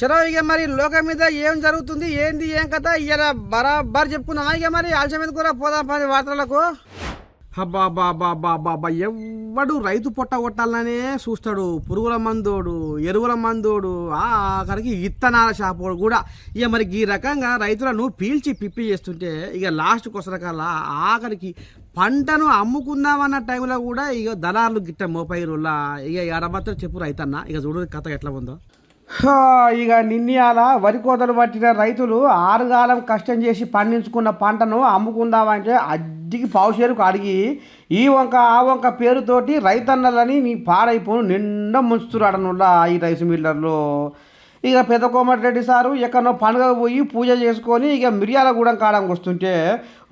సరే ఇక మరి లోకం మీద ఏం జరుగుతుంది? ఏంది? ఏం కథ? ఇవాళ బరాబర్ చెప్పుకుందామా ఇక మరి? ఆలస్యం మీద కూడా పోదాం పది వార్తలకు. అబ్బా బా బా బా ఎవడు రైతు పొట్ట కొట్టాలనే చూస్తాడు. పురుగుల మందోడు ఎరువుల మందోడు ఆఖరికి ఇత్తనాల షాపోడు కూడా. ఇక మరి ఈ రకంగా రైతులను పీల్చి పిప్పి చేస్తుంటే ఇక లాస్ట్ కొసరకాల ఆఖరికి పంటను అమ్ముకుందామన్న టైంలో కూడా ఇక దళారులు గిట్ట మోపైరులా ఇక ఎడబత్త చెప్పు రైతన్న. ఇక చూడు కథ ఎట్లా ఉందో. ఇక నిన్నయాల వరి కోతలు పట్టిన రైతులు ఆరుగాలం కష్టం చేసి పండించుకున్న పంటను అమ్ముకుందామంటే అడ్డికి పావుషేరుకు అడిగి ఈ వంక ఆ వంక పేరుతోటి రైతన్నలని నీ పాడైపోను నిండా ముంచుతున్నాడనుల్లా ఈ రైస్ మిల్లర్లు. ఇక పెద్ద కోమటిరెడ్డి సారు ఎక్కడో పండుగ పోయి పూజ చేసుకొని ఇక మిర్యాలగూడెం కాడానికి వస్తుంటే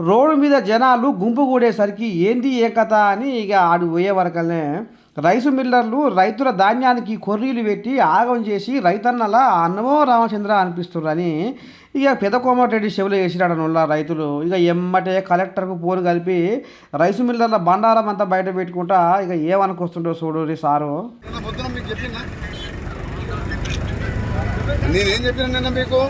రోడ్డు మీద జనాలు గుంపు కూడేసరికి ఏంది ఏ కథ అని ఇక ఆడు పోయే వరకనే రైసు మిల్లర్లు రైతుల ధాన్యానికి కొర్రీలు పెట్టి ఆగం చేసి రైతన్నల అన్నమో రామచంద్ర అనిపిస్తున్నారని ఇక పెద్ద కోమటిరెడ్డి చెవులు వేసిరాడనుల్లా రైతులు. ఇక ఎమ్మటే కలెక్టర్కు ఫోన్ కలిపి రైసు మిల్లర్ల బండారం అంతా బయట పెట్టుకుంటా ఇక ఏమనుకొస్తుండో చూడు రీ సారు. నేనేం చెప్పినా నిన్న మీకు?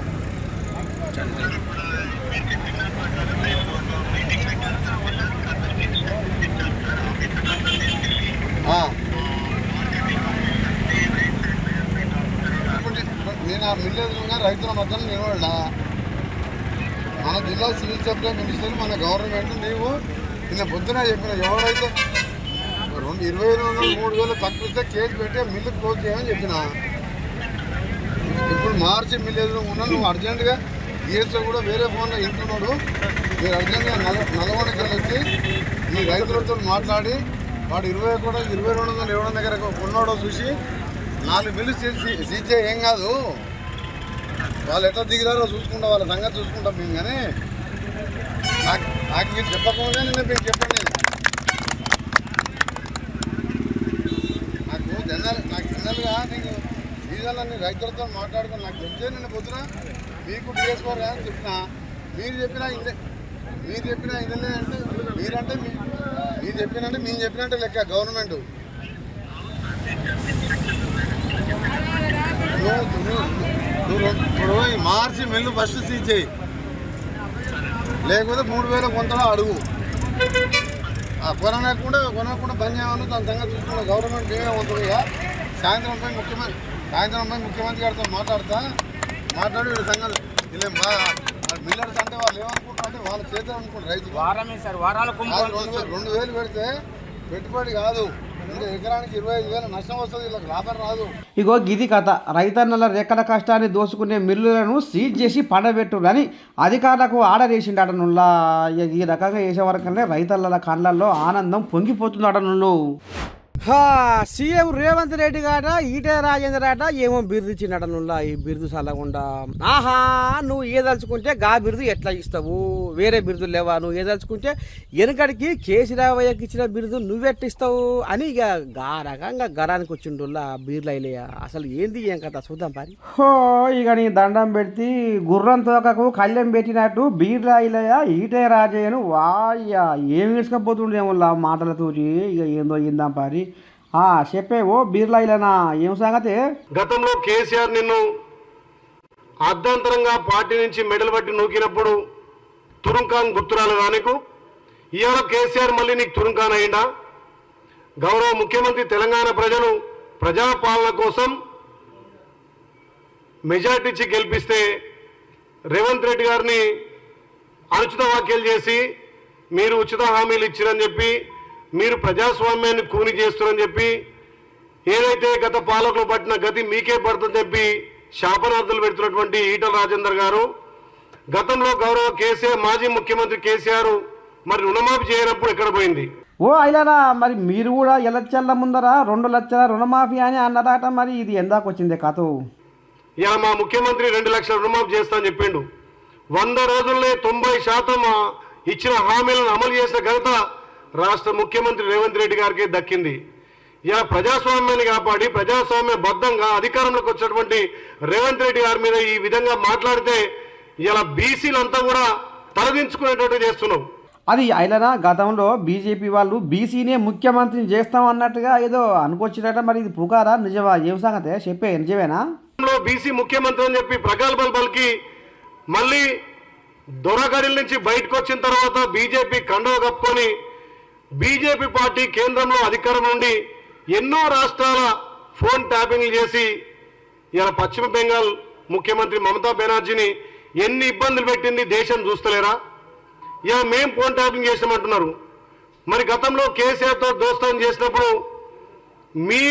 ఆ. ఇప్పుడు నేను ఆ మిల్లెదురుగా రైతుల మధ్యన నిలబడ్డా. మన జిల్లా సివిల్ సప్లై మినిస్టర్ మన గవర్నమెంట్ నీవు నిన్న పొద్దున చెప్పిన ఎవరైతే రెండు ఇరవై రెండు మూడు వేలు తక్కువ ఇస్తే కేసు పెట్టి మిల్లు క్లోజ్ చేయమని చెప్పిన. ఇప్పుడు మార్చి మిల్లు ఉన్నా నువ్వు అర్జెంటుగా ఈఎస్ఓ కూడా వేరే ఫోన్లో ఇంటున్నాడు మీరు అర్జెంటుగా నల నల్గొండకి వెళ్ళొచ్చి ఈ రైతులతో మాట్లాడి వాడు ఇరవై కూడా ఇరవై రెండు వందలు ఇవ్వడం దగ్గర ఉన్నాడో చూసి నాలుగు బిల్లు సీజ్ ఏం కాదు. వాళ్ళు ఎట్లా దిగిరారో చూసుకుంటాం వాళ్ళ సంగతి చూసుకుంటాం మేము కానీ. నాకు నాకు మీరు చెప్పకుండా నేను మీకు చెప్పండి. నాకు జనరల్ నాకు జనరల్గా నేను సీజన్లన్నీ రైతులతో మాట్లాడుకుని నాకు తెలిసే నిన్న పొద్దున. మీకు డిఎస్కోర్ అని చెప్పిన మీరు చెప్పినా ఇందే మీరు చెప్పినా ఇదే అంటే మీరంటే మీ మీరు చెప్పినంటే మేము చెప్పినట్టే లెక్క గవర్నమెంట్ నువ్వు నువ్వు- నువ్వు రెండు- ఇప్పుడు మార్చి మెల్లు ఫస్ట్ సీజ్ చేయి. లేకపోతే మూడు వేల కొంతలో అడుగు. ఆ కొనలేకుండా కొనకుండా బంద్ చేయమని దాని సంగతి చూసుకున్న గవర్నమెంట్ మేమే ఉంటుంది ఇక. సాయంత్రం పోయి ముఖ్యమంత్రి సాయంత్రం పోయి ముఖ్యమంత్రి గారితో మాట్లాడతా. మాట్లాడి వీళ్ళ సంగతి. వీళ్ళేం బాగా మిల్లర్స్ అంటే వాళ్ళు ఏమనుకుంటారు అంటే వాళ్ళ చేతులు అనుకుంటారు రైతులు. వారమే సార్ రెండు వేలు పెడితే పెట్టుబడి కాదు. ఎకరానికి ఇరవై ఐదు వేల నష్టం వస్తుంది రాదు. ఇగో గిది కథ. రైతన్నల రెక్కల కష్టాన్ని దోసుకునే మిల్లులను సీజ్ చేసి పండబెట్టురని అధికారులకు ఆర్డర్ వేసిండటనుల్లా ఇక ఈ రకంగా చేసే వరకనే రైతన్నల కళ్ళల్లో ఆనందం పొంగిపోతుంది పొంగిపోతుందటనుళ్ళు సీఎం రేవంత్ రెడ్డి గాట ఈటే రాజేంద్ర ఆట ఏమో బిరుదు ఇచ్చిండటనుల్లా ఈ బిరుదు చల్లకుండా ఆహా నువ్వు ఏదలుచుకుంటే గా బిరుదు ఎట్లా ఇస్తావు? వేరే బిరుదులు లేవా? నువ్వు ఏదలుచుకుంటే వెనకడికి కేసీరావయ్యకి ఇచ్చిన బిరుదు నువ్వెట్టిస్తావు? అని ఇక గా రకంగా గరానికి వచ్చిండుల్లా బీర్లు అయిలయ్యా అసలు ఏంది ఏం కదా చూద్దాం పారి. హో ఇక నీ దండం పెడితే గుర్రం తోకకు కళ్ళెం పెట్టినట్టు బీర్లు అయిలయ్యా ఈటే రాజయ్యను వాయ్యా ఏం తీసుకపోతుండేమో మాటలతో ఇక ఏందో అయ్యిందాం పారి. చెప్పే ఓ బీర్లాయిలనా ఏం సంగతి? గతంలో కేసీఆర్ నిన్ను అర్ధాంతరంగా పార్టీ నుంచి మెడలు పట్టి నూకినప్పుడు తురుంకాన్ గుర్తురాలు నీకు. ఇవాళ కేసీఆర్ మళ్ళీ నీకు తురుంకాన్ అయిందా గౌరవ ముఖ్యమంత్రి తెలంగాణ ప్రజలు ప్రజాపాలన కోసం మెజార్టీ ఇచ్చి గెలిపిస్తే రేవంత్ రెడ్డి గారిని అనుచిత వ్యాఖ్యలు చేసి మీరు ఉచిత హామీలు ఇచ్చిరని చెప్పి మీరు ప్రజాస్వామ్యాన్ని కూని చేస్తున్నారని చెప్పి ఏదైతే గత పాలకులు పట్టిన గతి మీకే పడుతుందని చెప్పి శాపనార్థులు పెడుతున్నటువంటి ఈటల రాజేందర్ గారు గతంలో గౌరవ కేసీఆర్ మాజీ ముఖ్యమంత్రి కేసీఆర్ మరి రుణమాఫీ చేయనప్పుడు ఎక్కడ పోయింది? ఓ అయిలానా మరి మీరు కూడా ఎలచ్చల్ల ముందర రెండు లక్షల రుణమాఫీ అని అన్నదాట మరి ఇది ఎందాకొచ్చిందే కథ ఇలా మా ముఖ్యమంత్రి రెండు లక్షల రుణమాఫీ చేస్తా అని చెప్పిండు. వంద రోజుల్లో తొంభై శాతం ఇచ్చిన హామీలను అమలు చేసిన ఘనత రాష్ట్ర ముఖ్యమంత్రి రేవంత్ రెడ్డి గారికి దక్కింది. ఇలా ప్రజాస్వామ్యాన్ని కాపాడి ప్రజాస్వామ్య బద్ధంగా అధికారంలోకి వచ్చినటువంటి రేవంత్ రెడ్డి గారి మీద ఈ విధంగా మాట్లాడితే ఇలా బీసీలంతా కూడా తలదించుకునేటట్టు చేస్తున్నావు అది అయిలనా గతంలో బీజేపీ వాళ్ళు బీసీనే ముఖ్యమంత్రిని చేస్తాం అన్నట్టుగా ఏదో అనుకొచ్చినట్ట మరి ఇది పుకారా? నిజమా? ఏం సంగతే? చెప్పే నిజమేనా? బీసీ ముఖ్యమంత్రి అని చెప్పి ప్రగల్భాలు పలికి మళ్ళీ దొరగడిల నుంచి బయటకు వచ్చిన తర్వాత బీజేపీ కండవ కప్పుకొని బీజేపీ పార్టీ కేంద్రంలో అధికారం నుండి ఎన్నో రాష్ట్రాల ఫోన్ ట్యాపింగ్లు చేసి ఇలా పశ్చిమ బెంగాల్ ముఖ్యమంత్రి మమతా బెనర్జీని ఎన్ని ఇబ్బందులు పెట్టింది దేశం చూస్తలేరా? ఇలా మేము ఫోన్ ట్యాపింగ్ చేసామంటున్నారు మరి గతంలో కేసీఆర్తో దోస్తం చేసినప్పుడు మీ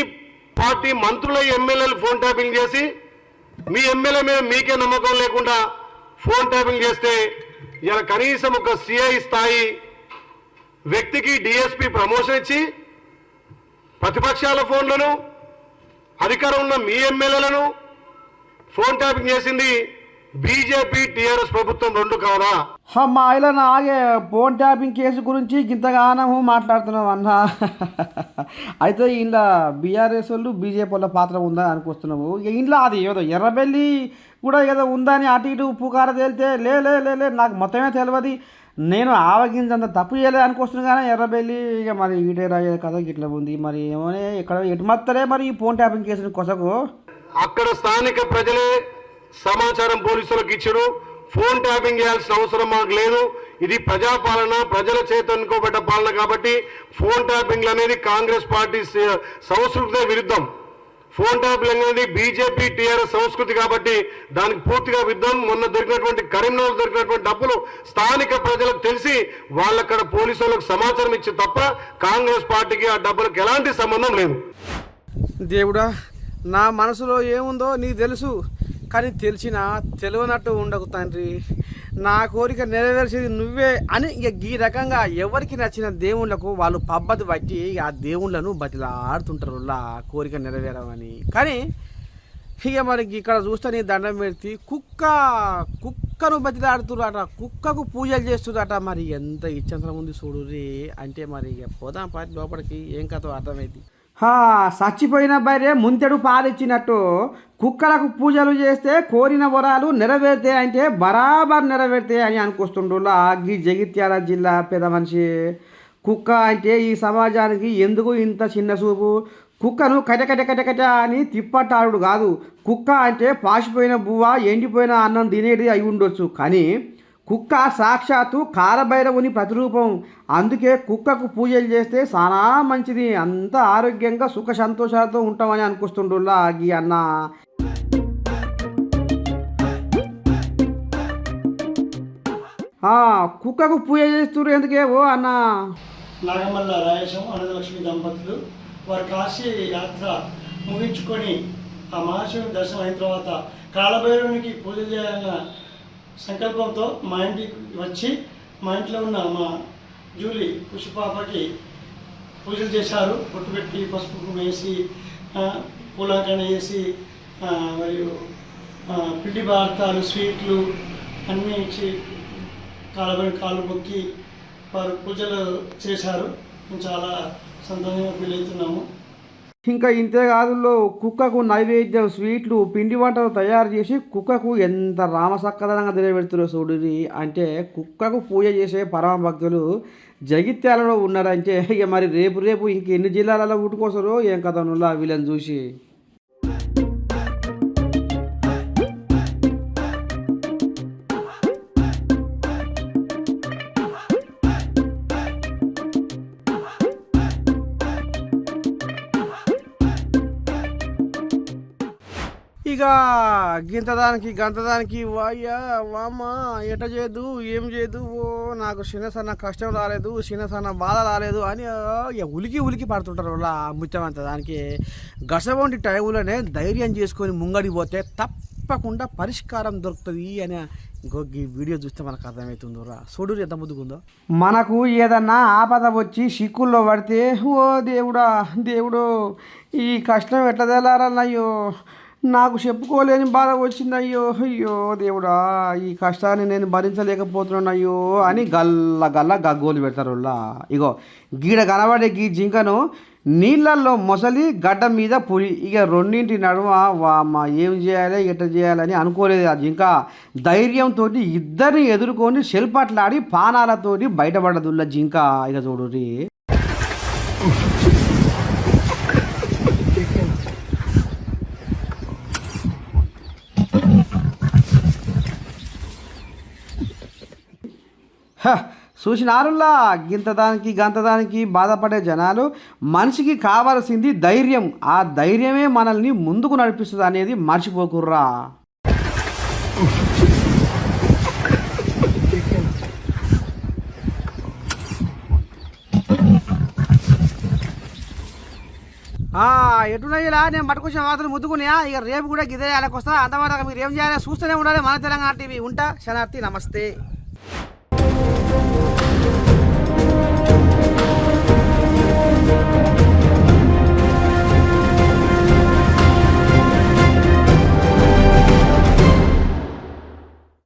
పార్టీ మంత్రుల ఎమ్మెల్యేలు ఫోన్ ట్యాపింగ్ చేసి మీ ఎమ్మెల్యే మీద మీకే నమ్మకం లేకుండా ఫోన్ ట్యాపింగ్ చేస్తే ఇలా కనీసం ఒక సిఐ స్థాయి వ్యక్తికి డిఎస్పీ ప్రమోషన్ ఇచ్చి ప్రతిపక్షాల ఫోన్లను అధికారం ఉన్న మీ ఎమ్మెల్యేలను ఫోన్ ట్యాపింగ్ చేసింది బీజేపీ టీఆర్ఎస్ ప్రభుత్వం రెండు కాదా? మా ఇలా నాగే ఫోన్ ట్యాపింగ్ కేసు గురించి ఇంతగానము మాట్లాడుతున్నాం అన్న. అయితే ఇంట్లో బీఆర్ఎస్ వాళ్ళు బీజేపీ వాళ్ళ పాత్ర ఉందా అనుకొస్తున్నాము ఇంట్లో అది ఏదో ఎర్రబెల్లి కూడా ఏదో ఉందని అటు ఇటు పుకార తేలితే లే లే నాకు మొత్తమే తెలియదు నేను ఆవగించంత తప్పు చేయలేదు అనుకొస్తున్నా కానీ ఎర్రబెల్లి ఇక మరి ఈటేరా కథ ఇట్లా ఉంది. మరి ఏమోనే ఇక్కడ ఎటుమత్తలే మరి ఈ ఫోన్ ట్యాపింగ్ కేసుని కొసకు? అక్కడ స్థానిక ప్రజలే సమాచారం పోలీసులకు ఇచ్చారు. ఫోన్ ట్యాపింగ్ చేయాల్సిన అవసరం మాకు లేదు. ఇది ప్రజాపాలన ప్రజల చేత ఎన్నుకోబడ్డ పాలన కాబట్టి ఫోన్ ట్యాపింగ్ అనేది కాంగ్రెస్ పార్టీ సంస్కృతి విరుద్ధం. ఫోన్ ట్యాపింగ్ అనేది బీజేపీ టీఆర్ఎస్ సంస్కృతి కాబట్టి దానికి పూర్తిగా విద్దాం మొన్న దొరికినటువంటి కరీంనగర్ దొరికినటువంటి డబ్బులు స్థానిక ప్రజలకు తెలిసి వాళ్ళక్కడ పోలీసు వాళ్ళకు సమాచారం ఇచ్చి తప్ప కాంగ్రెస్ పార్టీకి ఆ డబ్బులకు ఎలాంటి సంబంధం లేదు. దేవుడా నా మనసులో ఏముందో నీకు తెలుసు. కానీ తెలిసిన తెలియనట్టు ఉండకు తండ్రి. నా కోరిక నెరవేర్చేది నువ్వే అని ఇక ఈ రకంగా ఎవరికి నచ్చిన దేవుళ్ళకు వాళ్ళు పబ్బతి బట్టి ఆ దేవుళ్ళను బతిలాడుతుంటారు లా కోరిక నెరవేరమని. కానీ ఇక మరి ఇక్కడ చూస్తే నీ దండం పెడితే కుక్క కుక్కను బతిలాడుతురట కుక్కకు పూజలు చేస్తురట మరి ఎంత ఇచ్చంతరం ఉంది చూడు రే అంటే మరి ఇక పోదాం పాటి లోపలికి. ఏం కథ అర్థమైంది. చచ్చిపోయిన భార్య ముంతెడు పాలిచ్చినట్టు కుక్కలకు పూజలు చేస్తే కోరిన వరాలు నెరవేరితే అంటే బరాబర్ నెరవేరితే అని అనుకొస్తుండ్రులా ఈ జగిత్యాల జిల్లా పెద్ద మనిషి. కుక్క అంటే ఈ సమాజానికి ఎందుకు ఇంత చిన్న చూపు? కుక్కను కటకట కటకట అని తిప్పటాడు కాదు. కుక్క అంటే పాసిపోయిన బువ్వ ఎండిపోయిన అన్నం తినేది అయి ఉండొచ్చు. కానీ కుక్క సాక్షాత్తు కాలభైరవుని ప్రతిరూపం. అందుకే కుక్కకు పూజలు చేస్తే చాలా మంచిది. అంత ఆరోగ్యంగా సుఖ సంతోషాలతో ఉంటామని అనుకొస్తుండ్రులా ఈ అన్న. కుక్కకు పూజ చేస్తున్నారు ఎందుకే ఓ అన్న? నాగమల్ల రాయసం అనంతలక్ష్మి దంపతులు వారి కాశీ యాత్ర ముగించుకొని ఆ మహాశివుని దర్శనం అయిన తర్వాత కాలభైరవునికి పూజ చేయాలన్న సంకల్పంతో మా ఇంటికి వచ్చి మా ఇంట్లో ఉన్న మా జూలీ పుష్పాపకి పూజలు చేశారు. బొట్టు పెట్టి పసుపు కుంకుమ వేసి పూలాకన వేసి మరియు పిండి పదార్థాలు స్వీట్లు అన్నీ ఇచ్చి కాలబడి కాళ్ళు మొక్కి వారు పూజలు చేశారు. మేము చాలా సంతోషంగా ఫీల్ అవుతున్నాము. ఇంకా ఇంతే కాదుల్లో కుక్కకు నైవేద్యం స్వీట్లు పిండి వంటలు తయారు చేసి కుక్కకు ఎంత రామసక్కదనంగా నిలబెడుతున్నారు చూడురి అంటే కుక్కకు పూజ చేసే పరమ భక్తులు జగిత్యాలలో ఉన్నారంటే ఇక మరి రేపు రేపు ఇంక ఎన్ని జిల్లాలలో పుట్టుకొస్తారో ఏం కథ నుల్లా వీళ్ళని చూసి. ఇక గింతదానికి గంతదానికి వాయ్యా వామ్మ ఎట చేయదు ఏం చేయదు ఓ నాకు చిన్న సన్న కష్టం రాలేదు చిన్న సన్న బాధ రాలేదు అని ఉలికి ఉలికి పడుతుంటారు వాళ్ళ ముత్యమంత దానికి గసవంటి టైంలోనే ధైర్యం చేసుకొని ముంగడికి పోతే తప్పకుండా పరిష్కారం దొరుకుతుంది అని ఇంకో ఈ వీడియో చూస్తే మనకు అర్థమవుతుందో రా. చూడు ఎంత ముందుకుందో మనకు ఏదన్నా ఆపద వచ్చి సిక్కుల్లో పడితే ఓ దేవుడా దేవుడు ఈ కష్టం ఎట్లా తెలారన్నయ్యో నాకు చెప్పుకోలేని బాధ వచ్చింది అయ్యో అయ్యో దేవుడా ఈ కష్టాన్ని నేను భరించలేకపోతున్నాను అయ్యో అని గల్ల గల్ల గగ్గోలు పెడతారు ఇగో గీడ కనబడే గీ జింకను నీళ్ళల్లో మొసలి గడ్డ మీద పులి ఇక రెండింటి నడుమ వామ్మ ఏం చేయాలి ఎట్ట చేయాలని అనుకోలేదు ఆ జింక. ధైర్యంతో ఇద్దరిని ఎదుర్కొని సెల్పట్లాడి పానాలతోటి బయటపడదుల్ల జింక. ఇక చూడు చూసినారులా గింతదానికి గంతదానికి గంత దానికి బాధపడే జనాలు మనిషికి కావలసింది ధైర్యం. ఆ ధైర్యమే మనల్ని ముందుకు నడిపిస్తుంది అనేది మర్చిపోకుర్రా. ఎటునయ్యలా? నేను పట్టుకొచ్చిన వార్తలు ముద్దుకున్నా ఇక రేపు కూడా గిదే వాళ్ళకి వస్తా అంతవరకు మీరు ఏం చేయాలి చూస్తూనే ఉండాలి మన తెలంగాణ టీవీ. ఉంటా శనార్థి నమస్తే.